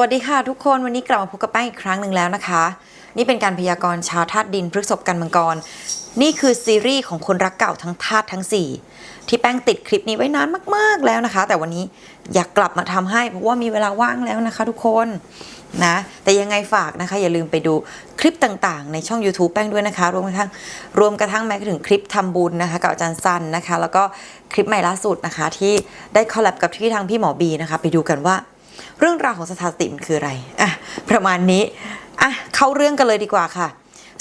วัสดีค่ะทุกคนวันนี้กลับมาพบกับแป้งอีกครั้งหนึ่งแล้วนะคะ นี่เป็นการพยากรณ์ชาวธาตุดินพฤกษภกันมังกร นี่คือซีรีส์ของคนรักเก่าทั้งธาตุทั้ง 4 ที่แป้งติดคลิปนี้ไว้นานมากๆแล้วนะคะ แต่วันนี้อยากกลับมาทำให้เพราะว่ามีเวลาว่างแล้วนะคะ ทุกคนนะแต่ยังไงฝากนะคะ อย่าลืมไปดูคลิปต่างๆ ในช่อง YouTube แป้งด้วยนะคะ รวมกระทั่งรวมกระทั่งแม้กระทั่งคลิปทำบุญนะคะกับอาจารย์ซันนะคะ แล้วก็คลิปใหม่ล่าสุดนะคะที่ได้คอลแลบกับที่ทางพี่หมอบีนะคะ ไปดูกันว่า เรื่องราวของสถาติมันคืออะไรอะประมาณนี้อะเข้าเรื่องกันเลยดีกว่าค่ะ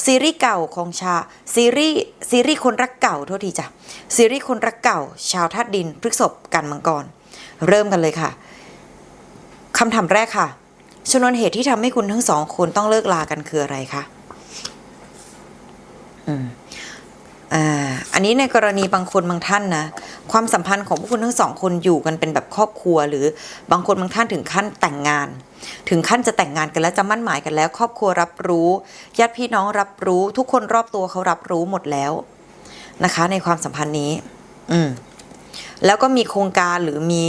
ซีรีส์เก่าของชาซีรีส์ซีรีส์คนรักเก่าโทษทีจ้ะซีรีส์คนรักเก่า ชาวธาตุดินพฤกษภกันมังกร เริ่มกันเลยค่ะคำถามแรกค่ะชนวนเหตุที่ทำให้คุณทั้งสองคนต้องเลิกลากันคืออะไรคะอืม อ่าอันนี้ในกรณีบางคนบางท่านนะความสัมพันธ์ของพวกคุณทั้งสองคนอยู่กันเป็นแบบครอบครัว หรือบางคนบางท่านถึงขั้นแต่งงาน ถึงขั้นจะแต่งงานกันแล้วจะมั่นหมายกันแล้ว ครอบครัวรับรู้ญาติพี่น้องรับรู้ ทุกคนรอบตัวเขารับรู้หมดแล้วนะคะ ในความสัมพันธ์นี้ อืมแล้วก็มีโครงการหรือมี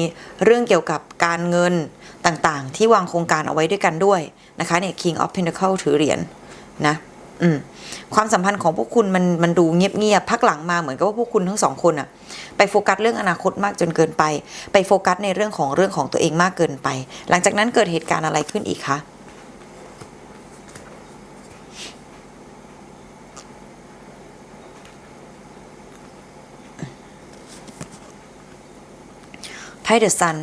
เรื่องเกี่ยวกับการเงินต่างๆ ที่วางโครงการเอาไว้ด้วยกันด้วยนะคะเนี่ย King of Pentacle ถือเหรียญนะ อืมความสัมพันธ์ของพวกคุณมันมันดูเงียบๆพักหลังมาเหมือนกับว่าพวกคุณทั้งสองคนอะไปโฟกัสเรื่องอนาคตมากจนเกินไป ไปโฟกัสในเรื่องของเรื่องของตัวเองมากเกินไป หลังจากนั้นเกิดเหตุการณ์อะไรขึ้นอีกคะไพ่เดอะซัน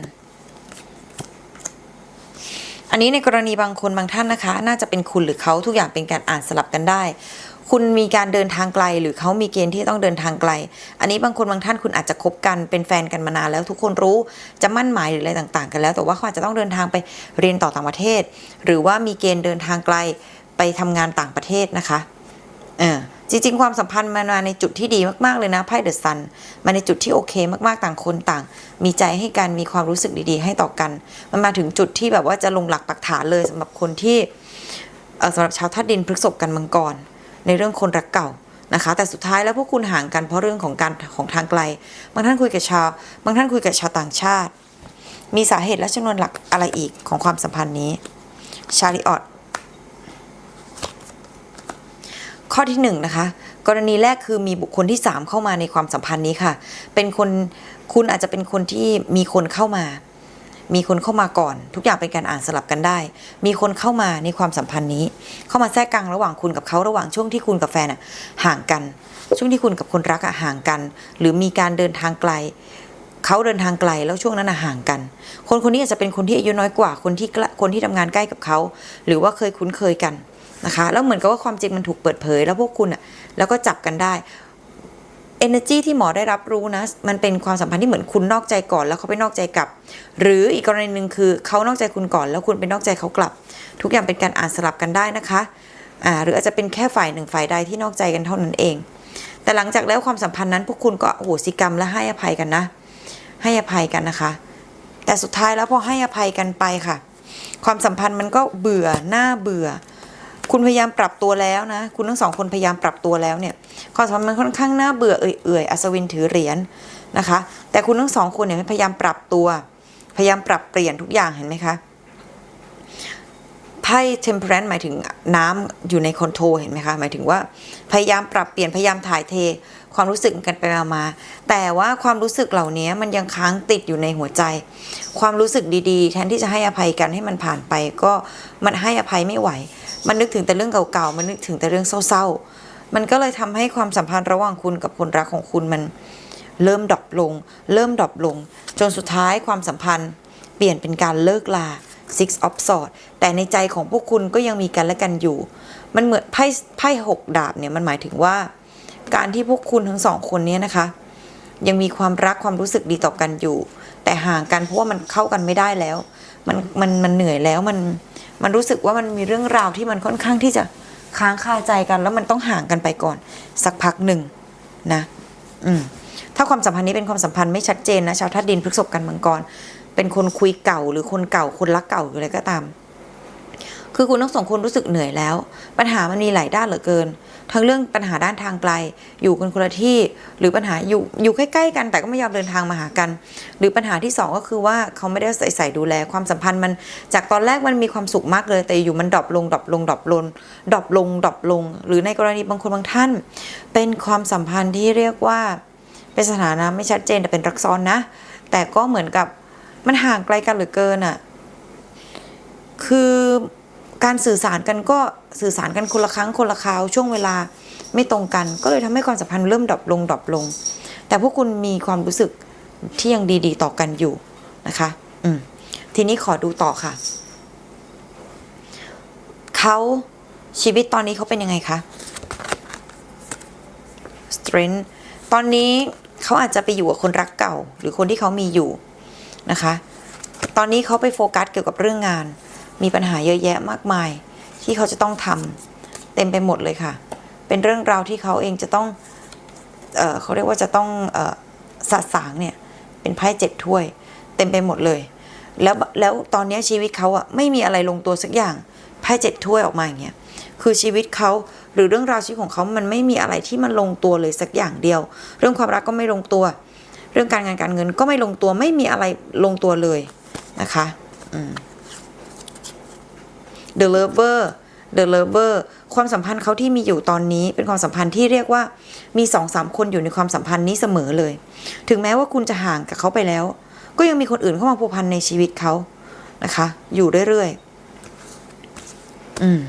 นนี้ในกรณีบางคนบางท่านนะคะ น่าจะเป็นคุณหรือเขาทุกอย่างเป็นการอ่านสลับกันได้ คุณมีการเดินทางไกล หรือเขามีเกณฑ์ที่ต้องเดินทางไกล อันนี้บางคนบางท่านคุณอาจจะคบกันเป็นแฟนกันมานานแล้วทุกคนรู้จะมั่นหมายหรืออะไรต่างๆ กันแล้ว แต่ว่าเขาอาจจะต้องเดินทางไปเรียนต่อต่างประเทศ หรือว่ามีเกณฑ์เดินทางไกลไปทำงานต่างประเทศนะคะ เออ จริงๆ ความสัมพันธ์มันมาในจุดที่ดีมากๆเลยนะไพ่เดอะซันมาในจุดที่โอเคมากๆต่างคนต่าง มีใจให้กันมีความรู้สึกดีๆ ให้ต่อกัน มันมาถึงจุดที่แบบว่าจะลงหลักปักฐานเลยสำหรับคนที่เอ่อสำหรับชาวธาตุดินพฤกษภกันมังกร ในเรื่องคนรักเก่านะคะ แต่สุดท้ายแล้วพวกคุณห่างกันเพราะเรื่องของการของทางไกล บางท่านคุยกับชาวบางท่านคุยกับชาวต่างชาติ มีสาเหตุและชนวนหลักอะไรอีกของความสัมพันธ์นี้ชาริออต ข้อที่หนึ่งนะคะกรณีแรกคือมีบุคคลที่สามเข้ามาในความสัมพันธ์นี้ค่ะ เป็นคนคุณอาจจะเป็นคนที่มีคนเข้ามา มีคนเข้ามาก่อน ทุกอย่างเป็นการอ่านสลับกันได้ มีคนเข้ามาในความสัมพันธ์นี้ เข้ามาแทรกกลางระหว่างคุณกับเขาระหว่างช่วงที่คุณกับแฟนอะห่างกัน ช่วงที่คุณกับคนรักห่างกัน หรือมีการเดินทางไกลเขาเดินทางไกลแล้วช่วงนั้นห่างกัน คนคนนี้อาจจะเป็นคนที่อายุน้อยกว่าคนที่คนที่ทำงานใกล้กับเขา หรือว่าเคยคุ้นเคยกัน นะคะ แล้วเหมือนกับว่าความจริงมันถูกเปิดเผย แล้วพวกคุณอะแล้วก็จับกันได้ energy ที่หมอได้รับรู้นะ มันเป็นความสัมพันธ์ที่เหมือนคุณนอกใจก่อน แล้วเขาไปนอกใจกลับ หรืออีกกรณีหนึ่งคือเขานอกใจคุณก่อนแล้วคุณไปนอกใจเขากลับ ทุกอย่างเป็นการอ่านสลับกันได้นะคะอ่าหรืออาจจะเป็นแค่ฝ่ายหนึ่งฝ่ายใดที่นอกใจกันเท่านั้นเอง แต่หลังจากแล้วความสัมพันธ์นั้น พวกคุณก็โหสิกรรมและให้อภัยกันนะ ให้อภัยกันนะคะ แต่สุดท้ายแล้วพอให้อภัยกันไปค่ะ ความสัมพันธ์มันก็เบื่อหน้าเบื่อ คุณพยายามปรับตัวแล้วนะ คุณทั้งสองคนพยายามปรับตัวแล้วเนี่ยความสัมพันธ์มันค่อนข้างน่าเบื่อเอื่อยๆอัศวินถือเหรียญนะคะ แต่คุณทั้งสองคนเนี่ยพยายามปรับตัว พยายามปรับเปลี่ยนทุกอย่างเห็นไหมคะไพ่ temperance หมายถึงน้ำอยู่ในคอนโทรลเห็นไหมคะ หมายถึงว่าพยายามปรับเปลี่ยนพยายามถ่ายเทความรู้สึกกันไปมา แต่ว่าความรู้สึกเหล่านี้มันยังค้างติดอยู่ในหัวใจ ความรู้สึกดีๆ แทนที่จะให้อภัยกันให้มันผ่านไป ก็มันให้อภัยไม่ไหว มันนึกถึงแต่เรื่องเก่าๆ มันนึกถึงแต่เรื่องเศร้าๆ มันก็เลยทำให้ความสัมพันธ์ระหว่างคุณกับคนรักของคุณมันเริ่มดรอปลง เริ่มดรอปลง จนสุดท้ายความสัมพันธ์เปลี่ยนเป็นการเลิกลา six of swords แต่ในใจของพวกคุณก็ยังมีกันและกันอยู่ มันเหมือนไพ่ไพ่หกดาบเนี่ยมันหมายถึงว่า การที่พวกคุณทั้งสองคนเนี้นะคะ ยังมีความรักความรู้สึกดีต่อกันอยู่ แต่ห่างกันเพราะว่ามันเข้ากันไม่ได้แล้ว มันมันมันเหนื่อยแล้วมัน มันรู้สึกว่ามันมีเรื่องราวที่มันค่อนข้างที่จะค้างคาใจกัน แล้วมันต้องห่างกันไปก่อน สักพักหนึ่งนะอืมถ้าความสัมพันธ์นี้เป็นความสัมพันธ์ไม่ชัดเจนนะชาวธาตุดินพฤกษบกันมังกรเป็นคนคุยเก่าหรือคนเก่าคนรักเก่าหรืออะไรก็ตาม คือคุณทั้งสองคนรู้สึกเหนื่อยแล้ว ปัญหามันมีหลายด้านเหลือเกิน ทั้งเรื่องปัญหาด้านทางไกล อยู่กันคนละที่ หรือปัญหาอยู่อยู่ใกล้ๆกัน แต่ก็ไม่ยอมเดินทางมาหากัน หรือปัญหาที่สองก็คือว่าเขาไม่ได้ใส่ใส่ดูแลความสัมพันธ์มันจากตอนแรกมันมีความสุขมากเลย แต่อยู่มันดรอปลงดรอปลงดรอปลงดรอปลงดรอปลง หรือในกรณีบางคนบางท่าน เป็นความสัมพันธ์ที่เรียกว่าเป็นสถานะไม่ชัดเจนแต่เป็นรักซ้อนนะ แต่ก็เหมือนกับมันห่างไกลกันเหลือเกินอะ่ะคือ การสื่อสารกันก็สื่อสารกันคนละครั้งคนละคราวช่วงเวลาไม่ตรงกัน ก็เลยทำให้ความสัมพันธ์เริ่มดรอปลงดรอปลง แต่พวกคุณมีความรู้สึกที่ยังดีๆ ต่อกันอยู่นะคะ อืมทีนี้ขอดูต่อค่ะ เขาชีวิตตอนนี้เขาเป็นยังไงคะ strength ตอนนี้เขาอาจจะไปอยู่กับคนรักเก่า หรือคนที่เขามีอยู่นะคะ ตอนนี้เขาไปโฟกัสเกี่ยวกับเรื่องงาน มีปัญหาเยอะแยะมากมาย ที่เขาจะต้องทำเต็มไปหมดเลยค่ะ เป็นเรื่องราวที่เขาเองจะต้องเออเขาเรียกว่าจะต้องออสะสางเนี่ยเป็นไพ่เจ็ดถ้วย เต็มไปหมดเลย แล้วแล้วตอนนี้ชีวิตเขาอะไม่มีอะไรลงตัวสักอย่างไพ่เจ็ดถ้วยออกมาอย่างเงี้ยคือชีวิตเขาหรือเรื่องราวชีวิตของเขามันไม่มีอะไรที่มันลงตัวเลยสักอย่างเดียว เรื่องความรักก็ไม่ลงตัว เรื่องการงานการเงินก็ไม่ลงตัวไม่มีอะไรลงตัวเลยนะคะ อืม The Lover The Lover ความสัมพันธ์เขาที่มีอยู่ตอนนี้เป็นความสัมพันธ์ที่เรียกว่ามีสองสามคนอยู่ในความสัมพันธ์นี้เสมอเลย ถึงแม้ว่าคุณจะห่างกับเขาไปแล้ว ก็ยังมีคนอื่นเข้ามาผูกพันในชีวิตเขานะคะ อยู่เรื่อยๆอืม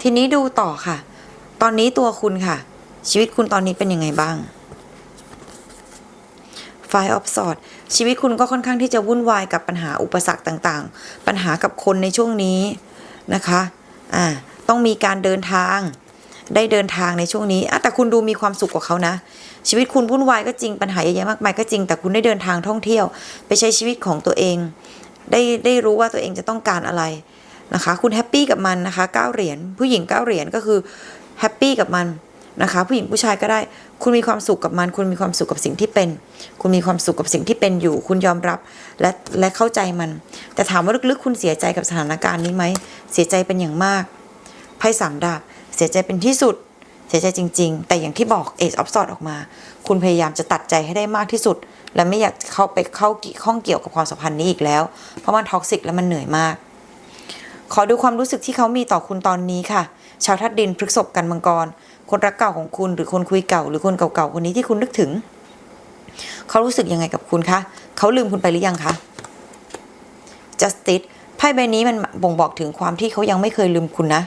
ทีนี้ดูต่อค่ะ ตอนนี้ตัวคุณค่ะ ชีวิตคุณตอนนี้เป็นยังไงบ้างไฟออฟสอดชีวิตคุณก็ค่อนข้างที่จะวุ่นวายกับปัญหาอุปสรรคต่างๆ ปัญหากับคนในช่วงนี้ นะคะอ่าต้องมีการเดินทางได้เดินทางในช่วงนี้อะแต่คุณดูมีความสุขกว่าเขานะ ชีวิตคุณวุ่นวายก็จริงปัญหาเยอะแยะมากมายก็จริง แต่คุณได้เดินทางท่องเที่ยว ไปใช้ชีวิตของตัวเอง ได้ได้รู้ว่าตัวเองจะต้องการอะไรนะคะ คุณแฮปปี้กับมันนะคะเก้าเหรียญผู้หญิงเก้าเหรียญก็คือแฮปปี้กับมัน นะคะผู้หญิงผู้ชายก็ได้ คุณมีความสุขกับมัน คุณมีความสุขกับสิ่งที่เป็น คุณมีความสุขกับสิ่งที่เป็นอยู่ คุณยอมรับและและเข้าใจมัน แต่ถามว่าลึกๆ คุณเสียใจกับสถานการณ์นี้ไหมเสียใจเป็นอย่างมากไพ่สามดาบเสียใจเป็นที่สุด เสียใจจริง ๆ แต่อย่างที่บอกเอ e ออฟสอดออกมา คุณพยายามจะตัดใจให้ได้มากที่สุด และไม่อยากเข้าไปเข้าข้องเกี่ยวกับความสัมพันธ์นี้อีกแล้ว เพราะมันท็อกซิกและมันเหนื่อยมากขอดูความรู้สึกที่เขามีต่อคุณตอนนี้ค่ะ ชาวทัดดินพฤกษบกันมังกร คนรักเก่าของคุณหรือคนคุยเก่า หรือคนเก่าๆคนนี้ที่คุณนึกถึง เขารู้สึกยังไงกับคุณคะเขาลืมคุณไปหรือยังคะ justice ไพ่ใบนี้มันบ่งบอกถึงความที่เขายังไม่เคยลืมคุณนะ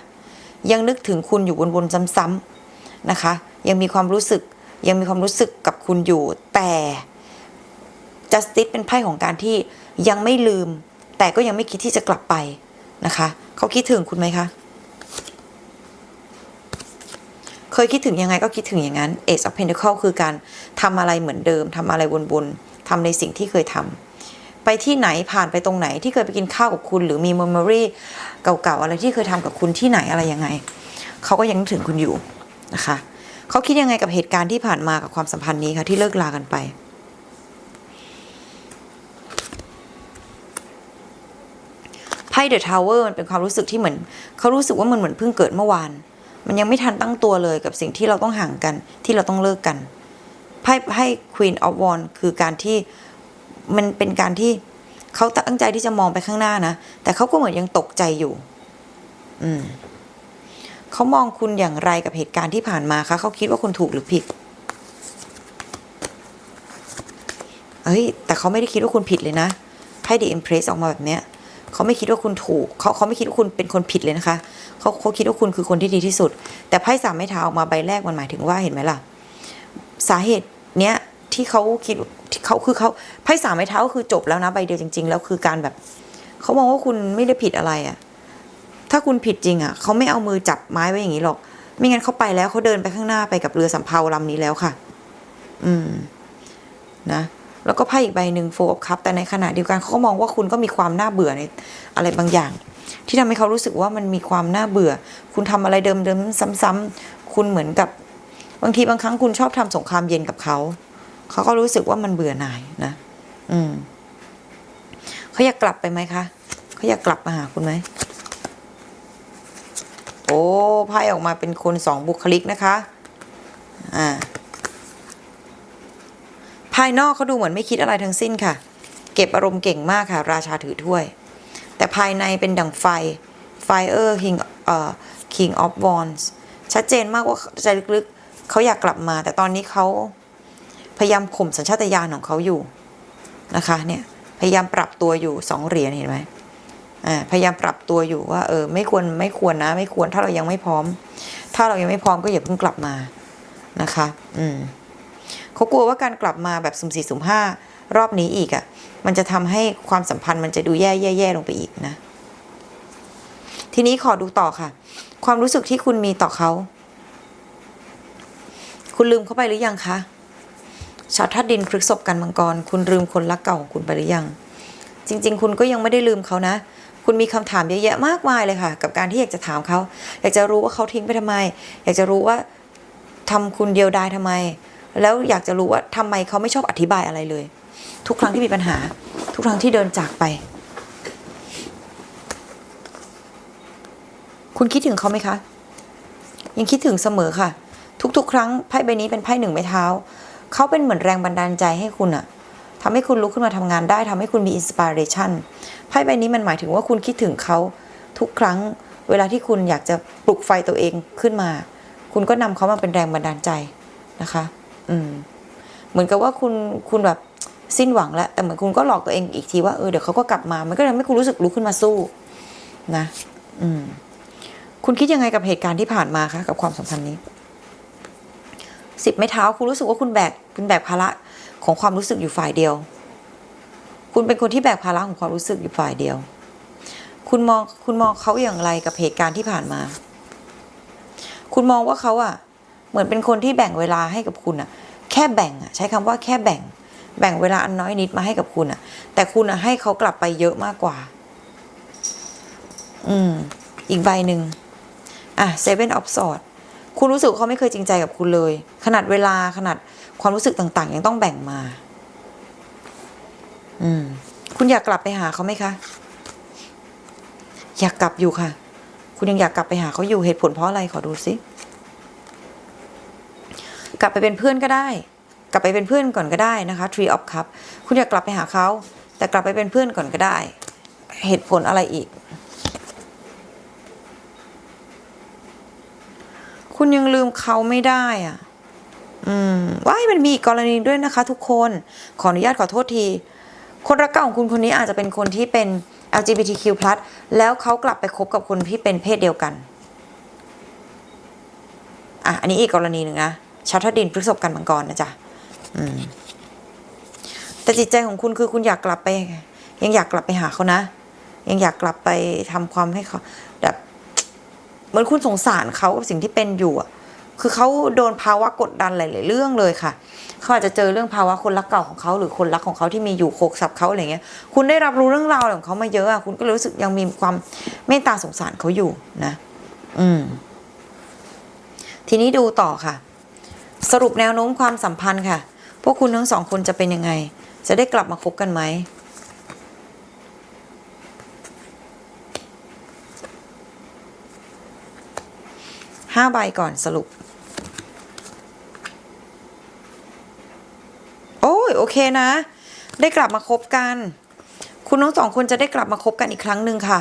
ยังนึกถึงคุณอยู่วนๆซ้ำๆนะคะ ยังมีความรู้สึกยังมีความรู้สึกกับคุณอยู่ แต่ justice เป็นไพ่ของการที่ยังไม่ลืม แต่ก็ยังไม่คิดที่จะกลับไปนะคะ เขาคิดถึงคุณไหมคะ เคยคิดถึงยังไงก็คิดถึงอย่างนั้น Ace of Pentacle คือการทำอะไรเหมือนเดิมทำอะไรวนๆทำในสิ่งที่เคยทำไปที่ไหนผ่านไปตรงไหนที่เคยไปกินข้าวกับคุณ หรือมี memory เก่าๆอะไรที่เคยทำกับคุณที่ไหนอะไรยังไงเขาก็ยังถึงคุณอยู่นะคะเขาคิดยังไงกับเหตุการณ์ที่ผ่านมากับความสัมพันธ์นี้คะที่เลิกลากันไปไพ่เดอะทาวเวอร์มันเป็นความรู้สึกที่เหมือนเขารู้สึกว่ามันเหมือนเพิ่งเกิดเมื่อวาน มันยังไม่ทันตั้งตัวเลยกับสิ่งที่เราต้องห่างกัน ที่เราต้องเลิกกันไพ่ไพ่ Queen of w a n d คือการที่มันเป็นการที่เขาตั้งใจที่จะมองไปข้างหน้านะ แต่เขาก็เหมือนยังตกใจอยู่ อืมเขามองคุณอย่างไรกับเหตุการณ์ที่ผ่านมาคะเขาคิดว่าคุณถูกหรือผิดเอ้ย แต่เขาไม่ได้คิดว่าคุณผิดเลยนะไพ่ The Empress ออกมาแบบเนี้ย เขาไม่คิดว่าคุณถูกเขาเขาไม่คิดว่าคุณเป็นคนผิดเลยนะคะเขาเขาคิดว่าคุณคือคนที่ดีที่สุด แต่ไพ่สามไม้เท้าออกมาใบแรกมันหมายถึงว่าเห็นไหมล่ะ สาเหตุเนี้ยที่เขาคิดที่เขาคือเขาไพ่สามไม้เท้าก็คือจบแล้วนะใบเดียวจริง ๆ แล้วคือการแบบเขามองว่าคุณไม่ได้ผิดอะไรอะ่ะถ้าคุณผิดจริงอะ่ะเขาไม่เอามือจับไม้ไว้อย่างนี้หรอก ไม่งั้นเขาไปแล้วเขาเดินไปข้างหน้าไปกับเรือสำเภาลำนี้แล้วค่ะ อืม นะ แล้วก็ไพ่อีกใบหนึ่งโฟล์คัพแต่ในขณะเดียวกันเขาก็มองว่าคุณก็มีความน่าเบื่อในอะไรบางอย่าง ที่ทำให้เขารู้สึกว่ามันมีความน่าเบื่อ คุณทำอะไรเดิมๆซ้ำๆคุณเหมือนกับบางทีบางครั้งคุณชอบทำสงครามเย็นกับเขาเขาก็รู้สึกว่ามันเบื่อหน่ายนะ อืมเขาอยากกลับไปไหมคะเขาอยากกลับมาหาคุณไหมโอ้ไพ่ออกมาเป็นคนสองบุคลิกนะคะ อ่า ภายนอกเขาดูเหมือนไม่คิดอะไรทั้งสิ้นค่ะ เก็บอารมณ์เก่งมากค่ะ ราชาถือถ้วย แต่ภายในเป็นดั่งไฟ Fire King เอ่อ King of Wands ชัดเจนมากว่าใจลึกๆเขาอยากกลับมา แต่ตอนนี้เขาพยายามข่มสัญชาตญาณของเขาอยู่นะคะเนี่ยพยายามปรับตัวอยู่สองเหรียญเห็นไหมอ่าพยายามปรับตัวอยู่ว่าเออไม่ควรไม่ควรนะ ไม่ควรถ้าเรายังไม่พร้อม ถ้าเรายังไม่พร้อมก็อย่าเพิ่งกลับมานะคะ อืม เขากลัวว่าการกลับมาแบบสุ่มสี่สุ่มห้ารอบนี้อีกอะ่ะ มันจะทำให้ความสัมพันธ์มันจะดูแย่แย่แย่ลงไปอีกนะ ทีนี้ขอดูต่อค่ะ ความรู้สึกที่คุณมีต่อเขา คุณลืมเขาไปหรือยังคะชาวธาตุดินพฤกษบกันมังกร คุณลืมคนรักเก่าของคุณไปหรือยัง จริง ๆ คุณก็ยังไม่ได้ลืมเขานะ คุณมีคำถามเยอะแยะมากมายเลยค่ะ กับการที่อยากจะถามเขา อยากจะรู้ว่าเขาทิ้งไปทำไม อยากจะรู้ว่าทำคุณเดียวดายทำไม แล้วอยากจะรู้ว่าทำไมเขาไม่ชอบอธิบายอะไรเลย ทุกครั้งที่มีปัญหา ทุกครั้งที่เดินจากไป คุณคิดถึงเขาไหมคะ ยังคิดถึงเสมอค่ะ ทุกๆ ครั้งไพ่ใบนี้เป็นไพ่หนึ่งไม้เท้า เขาเป็นเหมือนแรงบันดาลใจให้คุณอะทำให้คุณลุกขึ้นมาทำงานได้ทำให้คุณมีอินสปิเรชันไพ่ใบนี้มันหมายถึงว่าคุณคิดถึงเขาทุกครั้งเวลาที่คุณอยากจะปลุกไฟตัวเองขึ้นมา คุณก็นำเขามาเป็นแรงบันดาลใจนะคะ อืม เหมือนกับว่าคุณคุณแบบสิ้นหวังแล้ว แต่เหมือนคุณก็หลอกตัวเองอีกทีว่าเออเดี๋ยวเขาก็กลับมา มันก็ทำให้คุณรู้สึกลุกขึ้นมาสู้ นะ อืม คุณคิดยังไงกับเหตุการณ์ที่ผ่านมาคะกับความสัมพันธ์นี้สิบไม้เท้าคุณรู้สึกว่าคุณแบกคุณแบกภาระของความรู้สึกอยู่ฝ่ายเดียว คุณเป็นคนที่แบกภาระของความรู้สึกอยู่ฝ่ายเดียว คุณมองคุณมองเขาอย่างไรกับเหตุการณ์ที่ผ่านมา คุณมองว่าเขาอะ เหมือนเป็นคนที่แบ่งเวลาให้กับคุณอะแค่แบ่งอะใช้คำว่าแค่แบ่ง แบ่งเวลาอันน้อยนิดมาให้กับคุณอะแต่คุณอะให้เขากลับไปเยอะมากกว่า อืม อีกใบหนึ่งอะ seven of swords คุณรู้สึกเขาไม่เคยจริงใจกับคุณเลย ขนาดเวลาขนาดความรู้สึกต่าง ๆ ยังต้องแบ่งมา อืม คุณอยากกลับไปหาเขาไหมคะ อยากกลับอยู่ค่ะ คุณยังอยากกลับไปหาเขาอยู่เหตุผลเพราะอะไรขอดูสิ กลับไปเป็นเพื่อนก็ได้ กลับไปเป็นเพื่อนก่อนก็ได้นะคะ Tree of Cup คุณอยากกลับไปหาเขา แต่กลับไปเป็นเพื่อนก่อนก็ได้ เหตุผลอะไรอีก คุณยังลืมเขาไม่ได้อะอืมว้ามันมีอีกกรณีด้วยนะคะ ทุกคนขออนุญาตขอโทษที คนรักเก่าของคุณคนนี้อาจจะเป็นคนที่เป็น LGBTQ+ แล้วเขากลับไปคบกับคนที่เป็นเพศเดียวกัน อะ อันนี้อีกกรณีหนึ่งนะ ชาวธาตุดินพฤษภกันมังกรนะจ๊ะแต่จิตใจของคุณคือคุณอยากกลับไป ยังอยากกลับไปหาเขานะ ยังอยากกลับไปทำความให้เขาแบบเหมือนคุณสงสารเขากับสิ่งที่เป็นอยู่อะคือเขาโดนภาวะกดดันหลายๆเรื่องเลยค่ะเขาอาจจะเจอเรื่องภาวะคนรักเก่าของเขาหรือคนรักของเขาที่มีอยู่โคกสับเขาอะไรเงี้ย คุณได้รับรู้เรื่องราวของเขามาเยอะอะคุณก็รู้สึกยังมีความเมตตาสงสารเขาอยู่นะ อืม ทีนี้ดูต่อค่ะ สรุปแนวโน้มความสัมพันธ์ค่ะ พวกคุณทั้งสองคนจะเป็นยังไง จะได้กลับมาคบกันไหม ห้าใบก่อนสรุป โอ้ยโอเคนะ ได้กลับมาคบกัน คุณทั้งสองคนจะได้กลับมาคบกันอีกครั้งหนึ่งค่ะ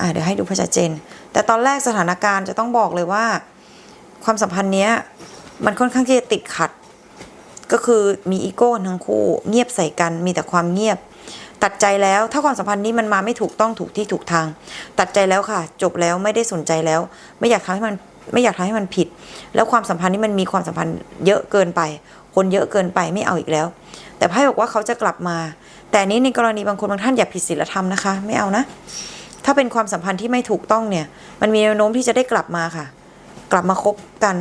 อ่าเดี๋ยวให้ดูพระชัดเจน แต่ตอนแรกสถานการณ์จะต้องบอกเลยว่า ความสัมพันธ์เนี้ย มันค่อนข้างที่จะติดขัด ก็คือมีอีโก้ทั้งคู่ เงียบใส่กันมีแต่ความเงียบ ตัดใจแล้วถ้าความสัมพันธ์นี้มันมาไม่ถูกต้องถูกที่ถูกทาง ตัดใจแล้วค่ะ จบแล้วไม่ได้สนใจแล้ว ไม่อยากทำให้มันไม่อยากทำให้มันผิด แล้วความสัมพันธ์นี้มันมีความสัมพันธ์เยอะเกินไป คนเยอะเกินไปไม่เอาอีกแล้ว แต่ไพ่บอกว่าเขาจะกลับมา แต่นนี้ในกรณีบางคนบางท่านอย่าผิดศีลธรรมนะคะ ไม่เอานะ ถ้าเป็นความสัมพันธ์ที่ไม่ถูกต้องเนี่ย มันมีแนวโน้มที่จะได้กลับมาค่ะ กลับมาคบกัน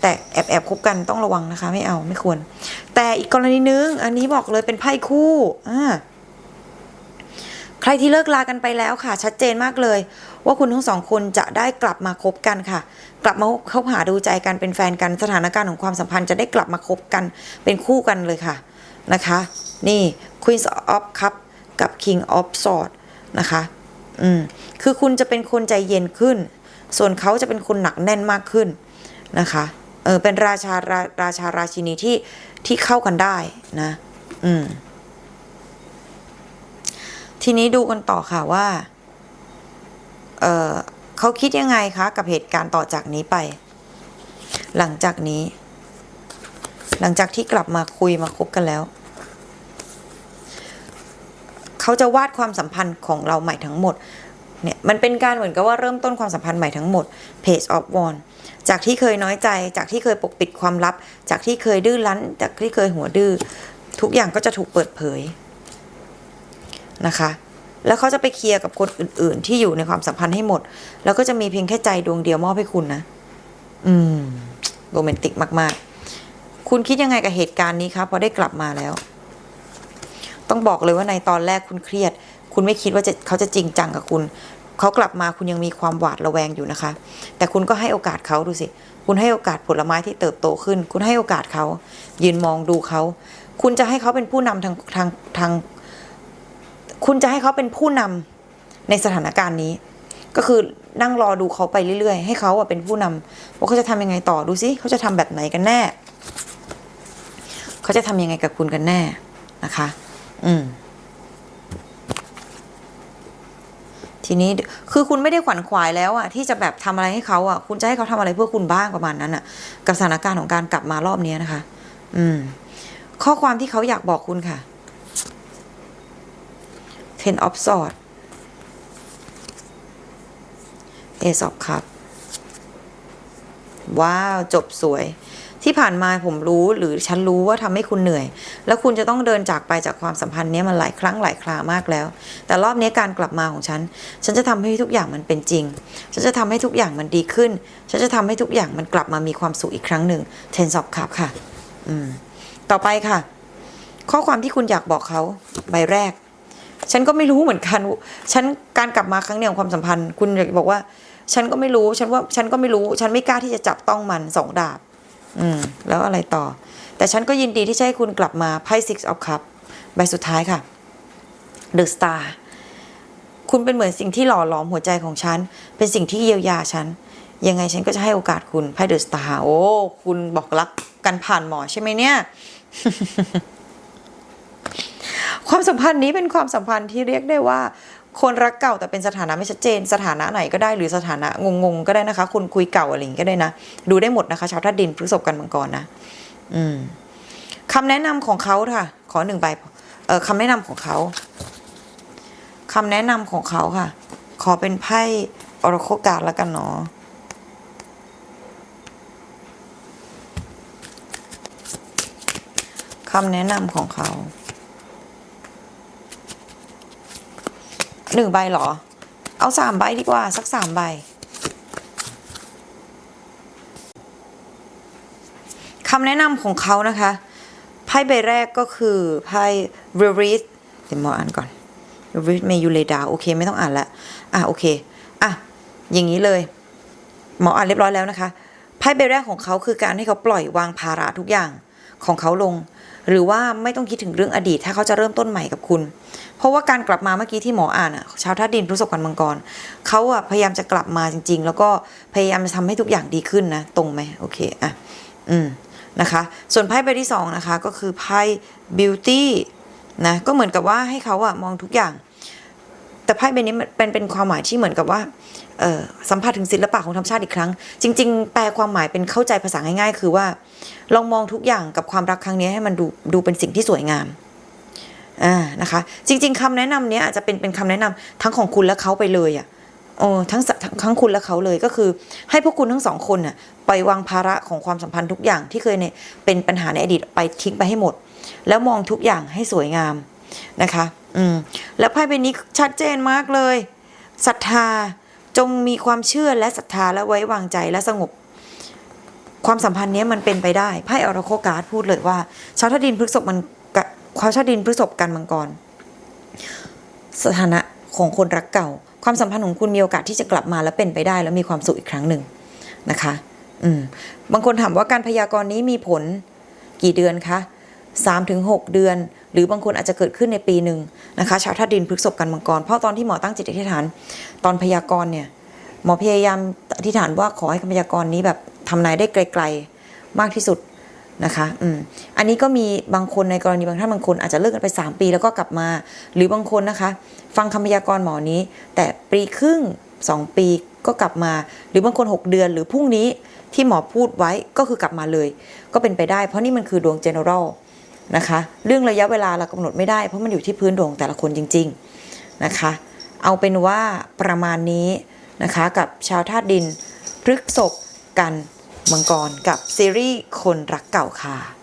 แต่แอบแอบคบกันต้องระวังนะคะ ไม่เอาไม่ควร แต่อีกกรณีนึง อันนี้บอกเลยเป็นไพ่คู่อ่าใครที่เลิกลากันไปแล้วค่ะ ชัดเจนมากเลย ว่าคุณทั้งสองคนจะได้กลับมาคบกันค่ะ กลับมาคบหาดูใจกันเป็นแฟนกันสถานการณ์ของความสัมพันธ์จะได้กลับมาคบกันเป็นคู่กันเลยค่ะนะคะ นี่ Queen of Cup กับ King of Swords นะคะ อืม คือคุณจะเป็นคนใจเย็นขึ้น ส่วนเขาจะเป็นคนหนักแน่นมากขึ้นนะคะ เออเป็นราชาราราชาราชินีที่ที่เข้ากันได้นะ อืม ทีนี้ดูกันต่อค่ะว่า เออเขาคิดยังไงคะ กับเหตุการณ์ต่อจากนี้ไป หลังจากนี้ หลังจากที่กลับมาคุยมาคบกันแล้วเขาจะวาดความสัมพันธ์ของเราใหม่ทั้งหมด เนี่ยมันเป็นการเหมือนกับว่าเริ่มต้นความสัมพันธ์ใหม่ทั้งหมด Page of w a n d จากที่เคยน้อยใจ จากที่เคยปกปิดความลับ จากที่เคยดื้อรั้น จากที่เคยหัวดื้อทุกอย่างก็จะถูกเปิดเผยนะคะ แล้วเขาจะไปเคลียร์กับคนอื่น ๆ ที่อยู่ในความสัมพันธ์ให้หมด แล้วก็จะมีเพียงแค่ใจดวงเดียวมอบให้คุณนะ อืมโรแมนติกมากๆ คุณคิดยังไงกับเหตุการณ์นี้คะพอได้กลับมาแล้ว ต้องบอกเลยว่าในตอนแรกคุณเครียด คุณไม่คิดว่าจะเขาจะจริงจังกับคุณ เขากลับมาคุณยังมีความหวาดระแวงอยู่นะคะ แต่คุณก็ให้โอกาสเขาดูสิ คุณให้โอกาสผลไม้ที่เติบโตขึ้น คุณให้โอกาสเขา ยืนมองดูเขา คุณจะให้เขาเป็นผู้นำทางทางทาง คุณจะให้เขาเป็นผู้นำในสถานการณ์นี้ ก็คือนั่งรอดูเขาไปเรื่อยๆ ให้เขาอะเป็นผู้นำว่าเขาจะทำยังไงต่อดูสิเขาจะทำแบบไหนกันแน่ เขาจะทำยังไงกับคุณกันแน่นะคะ อืม ทีนี้คือคุณไม่ได้ขวัญขวายแล้วอะที่จะแบบทำอะไรให้เขาอะคุณจะให้เขาทำอะไรเพื่อคุณบ้างประมาณนั้นอะกับสถานการณ์ของการกลับมารอบนี้นะคะ อืม ข้อความที่เขาอยากบอกคุณค่ะ Ten of Swords Ace of cups ว้าว จบสวย ที่ผ่านมาผมรู้หรือฉันรู้ว่าทำให้คุณเหนื่อย แล้วคุณจะต้องเดินจากไปจากความสัมพันธ์นี้มันหลายครั้งหลายครามากแล้ว แต่รอบนี้การกลับมาของฉัน ฉันจะทำให้ทุกอย่างมันเป็นจริง ฉันจะทำให้ทุกอย่างมันดีขึ้น ฉันจะทำให้ทุกอย่างมันกลับมามีความสุขอีกครั้งหนึ่ง Ten of Cup ค่ะ อืม ต่อไปค่ะ ข้อความที่คุณอยากบอกเขาใบแรก ฉันก็ไม่รู้เหมือนกัน ฉันการกลับมาครั้งนี้ของความสัมพันธ์ คุณอยากบอกว่า ฉันก็ไม่รู้ฉันว่าฉันก็ไม่รู้ ฉันไม่กล้าที่จะจับต้องมันสองดาบ อืม แล้วอะไรต่อ แต่ฉันก็ยินดีที่จะให้คุณกลับมาไพ่ six of cup ใบสุดท้ายค่ะ the star คุณเป็นเหมือนสิ่งที่หล่อหลอมหัวใจของฉัน เป็นสิ่งที่เยียวยาฉัน ยังไงฉันก็จะให้โอกาสคุณไพ่ the star โอ้ คุณบอกรักกันผ่านหมอใช่ไหมเนี่ย ความสัมพันธ์นี้เป็นความสัมพันธ์ที่เรียกได้ว่า คนรักเก่าแต่เป็นสถานะไม่ชัดเจน สถานะไหนก็ได้หรือสถานะงงๆก็ได้นะคะ คนคุยเก่าอะไรอย่างงี้ก็ได้นะ ดูได้หมดนะคะ ชาวธาตุดินพฤษภกันมังกรนะ อืมคำแนะนำของเขาค่ะ ขอหนึ่งใบเออคำแนะนำของเขาคำแนะนำของเขาค่ะ ขอเป็นไพ่ออร์โคการ์แล้วกันเนาะคำแนะนำของเขา หนึ่งใบเหรอ เอาสามใบดีกว่า สักสามใบ คำแนะนำของเขานะคะ ไพ่ใบแรกก็คือ ไพ่ r e r i s เดี๋ยวหมออ่านก่อน r e r i s เมยูเลดาโอเค ไม่ต้องอ่านละ อะ โอเค อะ อย่างนี้เลย หมออ่านเรียบร้อยแล้วนะคะ ไพ่ใบแรกของเขาคือการให้เขาปล่อยวางภาระทุกอย่างของเขาลง หรือว่าไม่ต้องคิดถึงเรื่องอดีต ถ้าเขาจะเริ่มต้นใหม่กับคุณ เพราะว่าการกลับมาเมื่อกี้ที่หมออ่านอะชาวท่าดินพฤษภกันมังกรเขาอะพยายามจะกลับมาจริง ๆ แล้วก็พยายามจะทำให้ทุกอย่างดีขึ้นนะตรงไหมโอเคอะอืมนะคะส่วนไพ่ใบที่สองนะคะก็คือไพ่ beauty นะก็เหมือนกับว่าให้เขาอะมองทุกอย่าง แต่ไพ่ใบนี้มันเป็นเป็นความหมายที่เหมือนกับว่าสัมผัสถึงศิลปะของธรรมชาติอีกครั้ง จริง ๆ แปลความหมายเป็นเข้าใจภาษาง่ายๆ คือว่า ลองมองทุกอย่างกับความรักครั้งนี้ให้มันดูดูเป็นสิ่งที่สวยงามอ่านะคะ จริง ๆคำแนะนำนี้อาจจะเป็นเป็นคำแนะนำทั้งของคุณและเขาไปเลยอะโอ้ทั้งทั้งทั้งคุณและเขาเลยก็คือ ให้พวกคุณทั้งสองคนน่ะปล่อยวางภาระของความสัมพันธ์ทุกอย่างที่เคยเนี่ยเป็นปัญหาในอดีตไปทิ้งไปให้หมด แล้วมองทุกอย่างให้สวยงาม นะคะ อืม แล้วไพ่ใบนี้ชัดเจนมากเลยศรัทธาจงมีความเชื่อและศรัทธาและไว้วางใจและสงบ ความสัมพันธ์นี้มันเป็นไปได้ไพ่ออราโคการ์ดพูดเลยว่า ชาวธาตุดินพฤษภมันกะชาวธาตุดินพฤษภกันมังกร สถานะของคนรักเก่า ความสัมพันธ์ของคุณมีโอกาสที่จะกลับมาแล้วเป็นไปได้ แล้วมีความสุขอีกครั้งหนึ่งนะคะ อืม บางคนถามว่าการพยากรณ์นี้มีผลกี่เดือนคะสามถึงหกเดือน หรือบางคนอาจจะเกิดขึ้นในปีหนึ่งนะคะชาวธาตุดินพฤษภกันมังกรเพราะตอนที่หมอตั้งจิตอธิษฐานตอนพยากรณ์เนี่ยหมอพยายามอธิษฐานว่าขอให้คำพยากรณ์นี้แบบทำนายได้ไกลๆมากที่สุดนะคะอืมอันนี้ก็มีบางคนในกรณีบางท่านบางคนอาจจะเลิกกันไป 3 ปีแล้วก็กลับมา หรือบางคนนะคะ ฟังคำพยากรณ์หมอนี้ แต่ปีครึ่ง 2 ปีก็กลับมา หรือบางคน 6 เดือนหรือพรุ่งนี้ที่หมอพูดไว้ก็คือกลับมาเลย ก็เป็นไปได้เพราะนี่มันคือดวง general นะคะ เรื่องระยะเวลาเรากำหนดไม่ได้ เพราะมันอยู่ที่พื้นดวงแต่ละคนจริง ๆนะคะ เอาเป็นว่าประมาณนี้นะคะกับชาวธาตุดินพฤกษบกันมังกรกับซีรีส์คนรักเก่าค่ะ